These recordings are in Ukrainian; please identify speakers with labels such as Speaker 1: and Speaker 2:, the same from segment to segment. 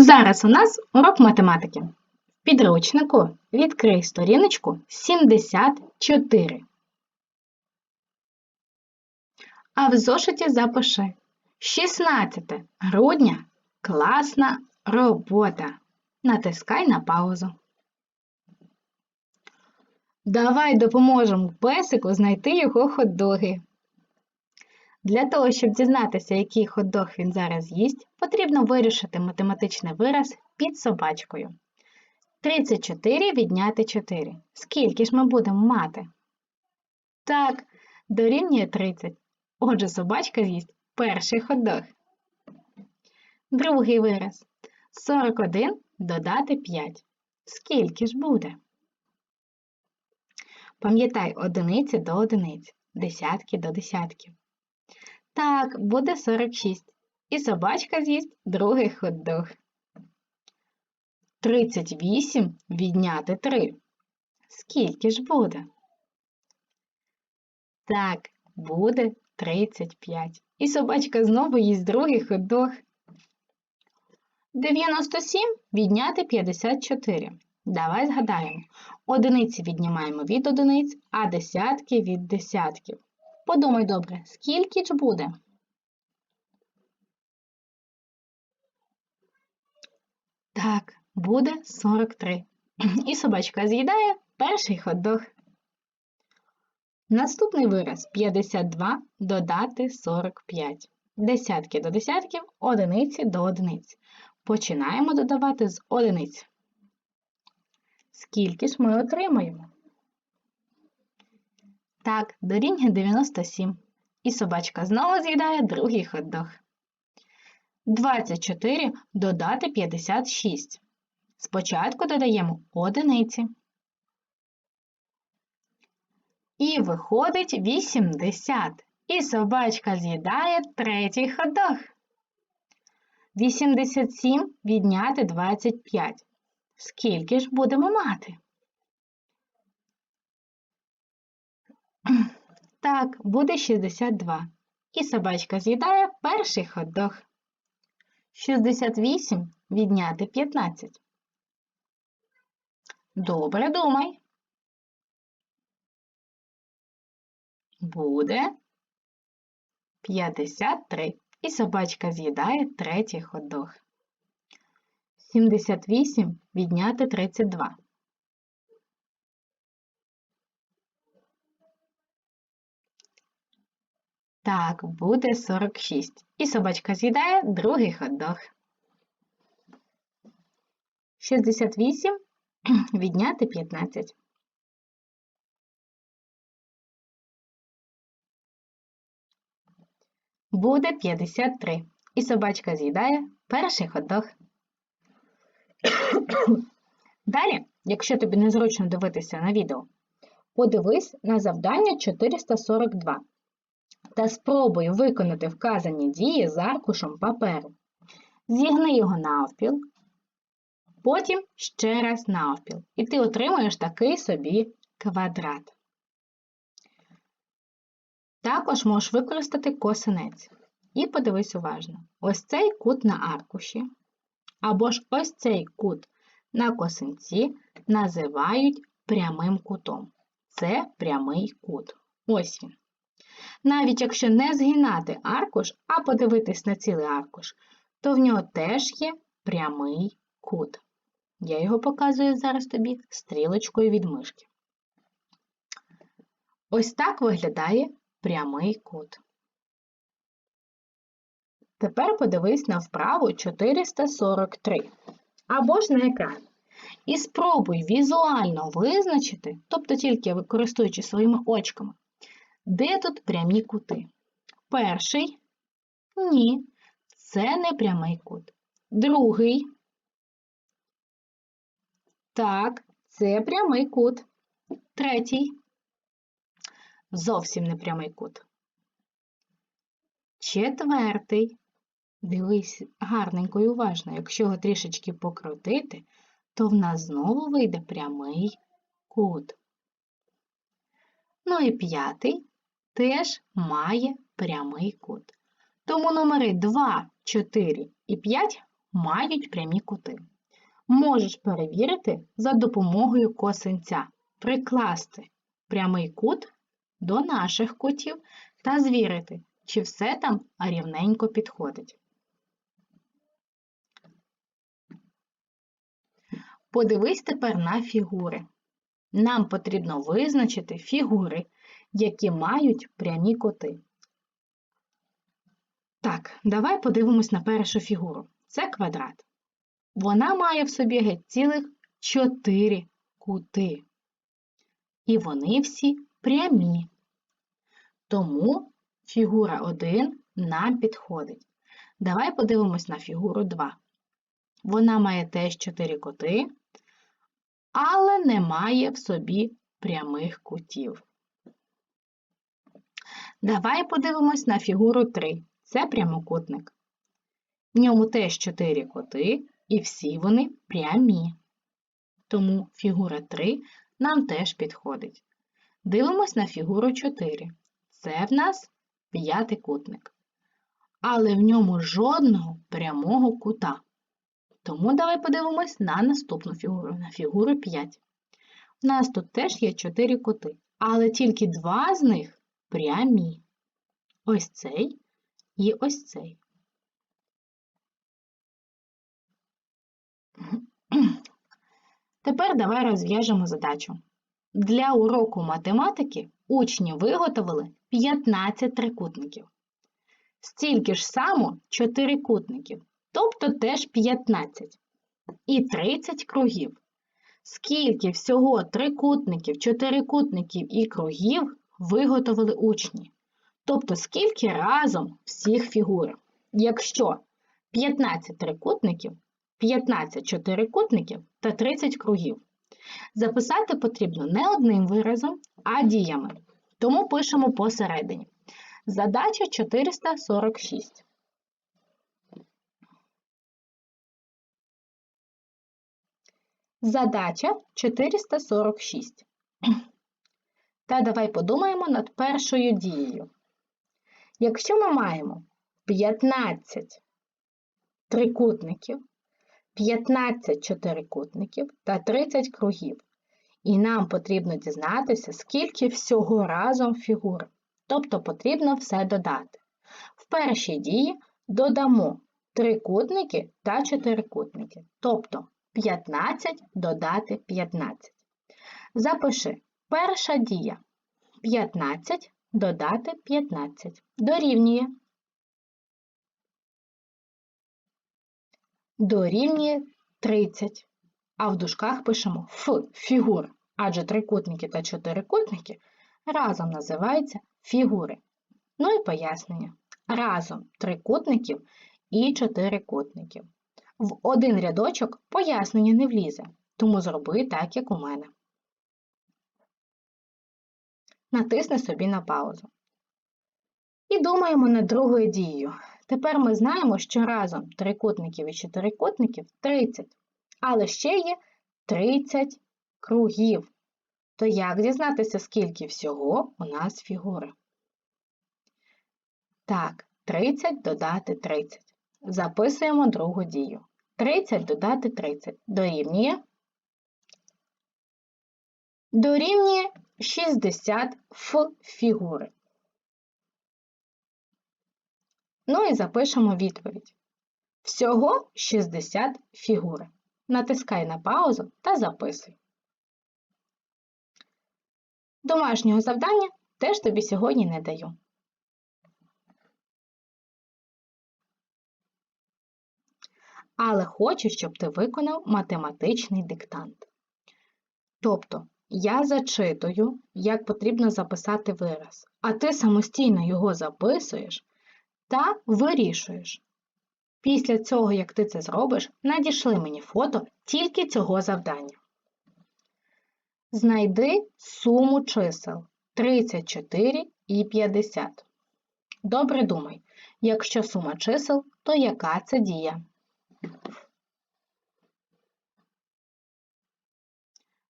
Speaker 1: Зараз у нас урок математики. В підручнику відкрий сторіночку 74. А в зошиті запиши 16 грудня класна робота. Натискай на паузу. Давай допоможемо песику знайти його хот-доги. Для того, щоб дізнатися, який хот-дог він зараз їсть, потрібно вирішити математичний вираз під собачкою. 34 відняти 4. Скільки ж ми будемо мати? Так, дорівнює 30. Отже, собачка з'їсть перший хот-дог. Другий вираз. 41 додати 5. Скільки ж буде? Пам'ятай одиниці до одиниць, десятки до десятків. Так, буде 46. І собачка з'їсть другий хот-дог. 38 відняти 3. Скільки ж буде? Так, буде 35. І собачка знову їсть другий хот-дог. 97 відняти 54. Давай згадаємо. Одиниці віднімаємо від одиниць, а десятки від десятків. Подумай добре, скільки ж буде? Так, буде 43. І собачка з'їдає перший хот-дог. Наступний вираз 52 додати 45. Десятки до десятків, одиниці до одиниць. Починаємо додавати з одиниць. Скільки ж ми отримаємо? Так, дорівнює 97. І собачка знову з'їдає другий хот-дог. 24 додати 56. Спочатку додаємо одиниці. І виходить 80. І собачка з'їдає третій хот-дог. 87 відняти 25. Скільки ж будемо мати? Так, буде 62. І собачка з'їдає перший хот-дог. 68 відняти 15. Добре думай. Буде 53. І собачка з'їдає третій хот-дог. 78 відняти 32. Так, буде 46. І собачка з'їдає другий хот-дог. 68 відняти 15. Буде 53. І собачка з'їдає перший хот-дог. Далі, якщо тобі незручно дивитися на відео, подивись на завдання 442 та спробуй виконати вказані дії з аркушем паперу. Зігни його навпіл, потім ще раз навпіл. І ти отримуєш такий собі квадрат. Також можеш використати косинець. І подивись уважно: ось цей кут на аркуші, або ж ось цей кут на косинці називають прямим кутом. Це прямий кут. Ось він. Навіть якщо не згинати аркуш, а подивитись на цілий аркуш, то в нього теж є прямий кут. Я його показую зараз тобі стрілочкою від мишки. Ось так виглядає прямий кут. Тепер подивись на вправу 443 або ж на екран. І спробуй візуально визначити, тобто тільки використовуючи своїми очками, де тут прямі кути? Перший ні, це не прямий кут. Другий. Так, це прямий кут. Третій. Зовсім не прямий кут. Четвертий. Дивись гарненько і уважно. Якщо його трішечки покрутити, то в нас знову вийде прямий кут. Ну і п'ятий теж має прямий кут. Тому номери 2, 4 і 5 мають прямі кути. Можеш перевірити за допомогою косинця, прикласти прямий кут до наших кутів та звірити, чи все там рівненько підходить. Подивись тепер на фігури. Нам потрібно визначити фігури, які мають прямі коти. Так, давай подивимось на першу фігуру. Це квадрат. Вона має в собі геть цілих чотири кути. І вони всі прямі. Тому фігура 1 нам підходить. Давай подивимось на фігуру 2. Вона має теж 4 коти, але не має в собі прямих кутів. Давай подивимось на фігуру 3. Це прямокутник. В ньому теж 4 коти, і всі вони прямі. Тому фігура 3 нам теж підходить. Дивимось на фігуру 4. Це в нас п'ятикутник. Але в ньому жодного прямого кута. Тому давай подивимось на наступну фігуру, на фігуру 5. У нас тут теж є 4 кути, але тільки два з них прямі. Ось цей і ось цей. Тепер давай розв'яжемо задачу. Для уроку математики учні виготовили 15 трикутників. Стільки ж само чотирикутників, тобто теж 15 і 30 кругів. Скільки всього трикутників, чотирикутників і кругів виготовили учні? Тобто, скільки разом всіх фігур? Якщо 15 трикутників, 15 чотирикутників та 30 кругів. Записати потрібно не одним виразом, а діями. Тому пишемо посередині. Задача 446. Задача 446. Та давай подумаємо над першою дією. Якщо ми маємо 15 трикутників, 15 чотирикутників та 30 кругів, і нам потрібно дізнатися, скільки всього разом фігур, тобто потрібно все додати. В першій дії додамо трикутники та чотирикутники, тобто 15 додати 15. Запиши перша дія 15 додати 15 дорівнює. Дорівнює 30. А в дужках пишемо Ф фігур, адже трикутники та чотирикутники разом називаються фігури. Ну і пояснення. Разом трикутників і чотирикутників. В один рядочок пояснення не влізе, тому зроби так, як у мене. Натисни собі на паузу. І думаємо над другою дією. Тепер ми знаємо, що разом трикутників і чотирикутників 30, але ще є 30 кругів. То як дізнатися, скільки всього у нас фігури? Так, 30 додати 30. Записуємо другу дію. 30 додати 30 дорівнює. Дорівнює 60 ф фігури. Ну і запишемо відповідь. Всього 60 фігури. Натискай на паузу та записуй. Домашнього завдання теж тобі сьогодні не даю. Але хочу, щоб ти виконав математичний диктант. Тобто, я зачитую, як потрібно записати вираз, а ти самостійно його записуєш та вирішуєш. Після цього, як ти це зробиш, надішли мені фото тільки цього завдання. Знайди суму чисел 34 і 50. Добре думай, якщо сума чисел, то яка це дія?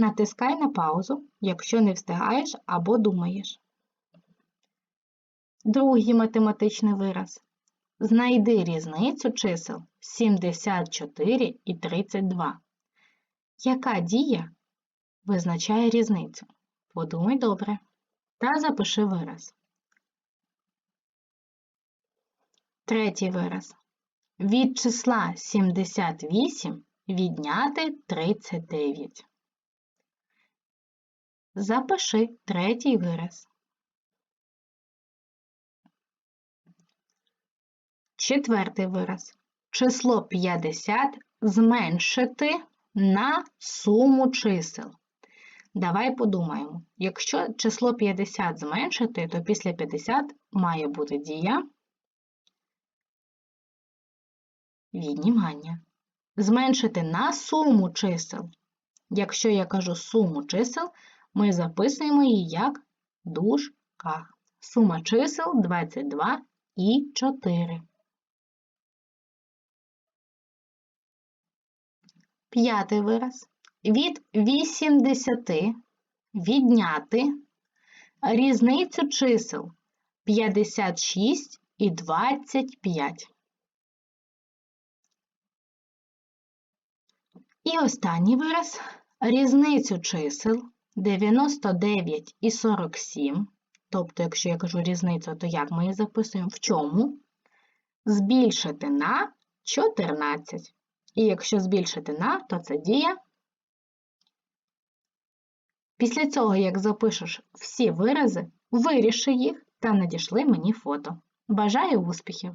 Speaker 1: Натискай на паузу, якщо не встигаєш або думаєш. Другий математичний вираз. Знайди різницю чисел 74 і 32. Яка дія визначає різницю? Подумай добре та запиши вираз. Третій вираз. Від числа 78 відняти 39. Запиши третій вираз. Четвертий вираз. Число 50 зменшити на суму чисел. Давай подумаємо. Якщо число 50 зменшити, то після 50 має бути дія віднімання. Зменшити на суму чисел. Якщо я кажу суму чисел, ми записуємо її як дужках. Сума чисел 22 і 4. П'ятий вираз. Від 80 відняти різницю чисел 56 і 25. І останній вираз різницю чисел 99 і 47. Тобто, якщо я кажу різницю, то як ми її записуємо? В чому? Збільшити на 14. І якщо збільшити на, то це дія. Після цього, як запишеш всі вирази, виріши їх та надішли мені фото. Бажаю успіхів!